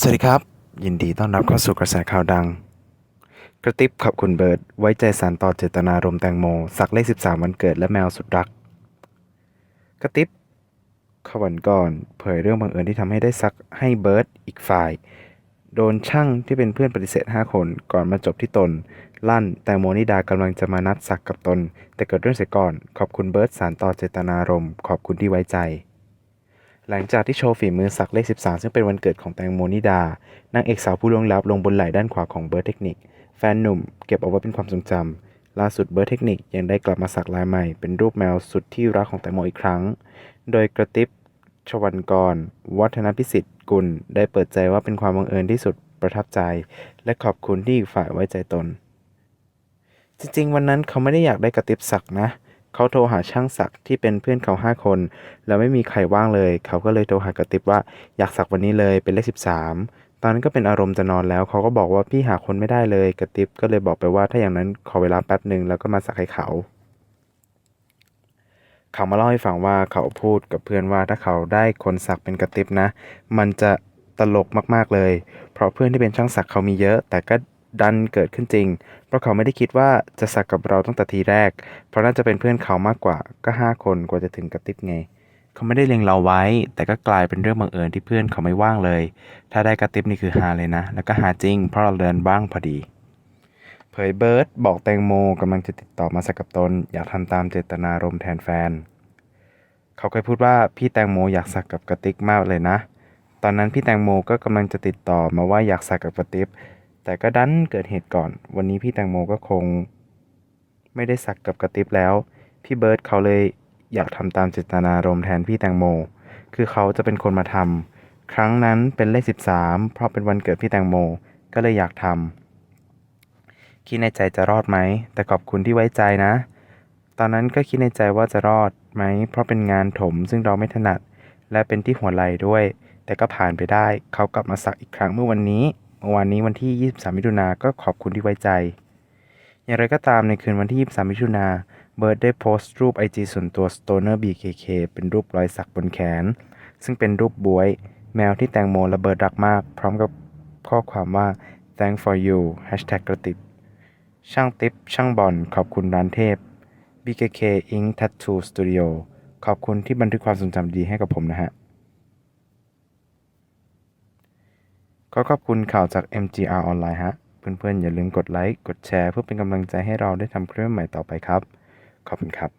สวัสดีครับ ยินดีต้อนรับเข้าสู่กระแสข่าวดัง กระติบขอบคุณเบิร์ด ไว้ใจสารต่อเจตนารมแตงโม สักเลข 13 วันเกิดและแมวสุดรัก กระติบขวันก่อนเผยเรื่องบังเอิญที่ทำให้ได้ซักให้เบิร์ดอีกฝ่าย โดนช่างที่เป็นเพื่อนปฏิเสธ 5 คนก่อนมาจบที่ตน ลั่นแตงโมนิดากำลังจะมานัดสักกับตน แต่เกิดเรื่องเสียก่อน ขอบคุณเบิร์ดสารต่อเจตนารมขอบคุณที่ไว้ใจ หลังจากที่โชว์ฝีมือสักเลข 13 ซึ่งเป็นวันเกิดของแตงโมนิดานางเอกสาวผู้ล่วงลับลงบนไหล่ด้านขวาของเบิร์ดเทคนิค แฟนหนุ่มเก็บเอาไว้เป็นความทรงจำล่าสุดเบิร์ดเทคนิคยังได้กลับมาสักลายใหม่ เป็นรูปแมวสุดที่รักของแตงโมอีกครั้ง โดยกระติบชวันกร วัฒนพิสิทธิ์กุลได้เปิดใจว่าเป็นความบังเอิญที่สุดประทับใจ และขอบคุณที่อีกฝ่ายไว้ใจตน จริงๆ วันนั้นเขาไม่ได้อยากได้กระติบสักนะเขาโทรหาช่างสักที่เป็นเพื่อนเขาห้าคน แล้วไม่มีใครว่างเลย เขาก็เลยโทรหากระติบว่าอยากสักวันนี้เลยเป็นเลขสิบสามตอนนั้นก็เป็นอารมณ์จะนอนแล้ว เขาก็บอกว่าพี่หาคนไม่ได้เลย กระติบก็เลยบอกไปว่าถ้าอย่างนั้นขอเวลาแป๊บหนึ่งแล้วก็มาสักให้เขา เขามาเล่าให้ฟังว่าเขาพูดกับเพื่อนว่าถ้าเขาได้คนสักเป็นกระติบนะ มันจะตลกมากๆเลย เพราะเพื่อนที่เป็นช่างสักเขามีเยอะ แต่ก็ ดันเกิดขึ้นจริง เพราะเขาไม่ได้คิดว่าจะสักกับเราตั้งแต่ทีแรก เพราะน่าจะเป็นเพื่อนเขามากกว่าก็ห้าคนกว่าจะถึงกระติบไง เขาไม่ได้เล็งเราไว้ แต่ก็กลายเป็นเรื่องบังเอิญที่เพื่อนเขาไม่ว่างเลย ถ้าได้กระติบนี่คือหาเลยนะ แล้วก็หาจริง เพราะเราเดินว่างพอดี เผยเบิร์ดบอกแตงโมกำลังจะติดต่อมาสักกับตน อยากทำตามเจตนารมณ์แทนแฟน เขาเคยพูดว่าพี่แตงโมอยากสักกับกระติกมากเลยนะ ตอนนั้นพี่แตงโมก็กำลังจะติดต่อมาว่าอยากสักกับกระติบ แต่ก็ดันเกิดเหตุก่อน วันนี้พี่แตงโมก็คง ไม่ได้สักกับกระติบแล้ว พี่เบิร์ดเขาเลยอยากทำตามเจตนารมณ์แทนพี่แตงโม คือเขาจะเป็นคนมาทำครั้งนั้นเป็นเลขสิบสามเพราะเป็นวันเกิดพี่แตงโม ก็เลยอยากทำคิดในใจจะรอดไหม แต่ขอบคุณที่ไว้ใจนะ ตอนนั้นก็คิดในใจว่าจะรอดไหม เพราะเป็นงานถมซึ่งเราไม่ถนัด และเป็นที่หัวไหล่ด้วย แต่ก็ผ่านไปได้ เขากลับมาสักอีกครั้งเมื่อวันนี้ มื่อวานนี้วันที่ 23 มิถุนาก็ขอบคุณที่ไว้ใจ อย่างไรก็ตามในคืนวันที่ 23 มิถุนาเบิร์ดได้โพสต์รูป IG ส่วนตัว Stoner BKK เป็นรูปรอยสักบนแขน ซึ่งเป็นรูปบวย แมวที่แตงโมและเบิร์ดรักมาก พร้อมกับข้อความว่า thank for you hashtag กระติบช่างติปช่างบอลขอบคุณร้านเทพ BKK Ink Tattoo Studio ขอบคุณที่บันทึกความทรงจำดีให้กับผมนะฮะ ก็ขอบคุณข่าวจาก MGR ออนไลน์ฮะ เพื่อนๆ อย่าลืมกดไลค์ กดแชร์ เพื่อเป็นกำลังใจให้เราได้ทำคลิปใหม่ต่อไปครับ ขอบคุณครับ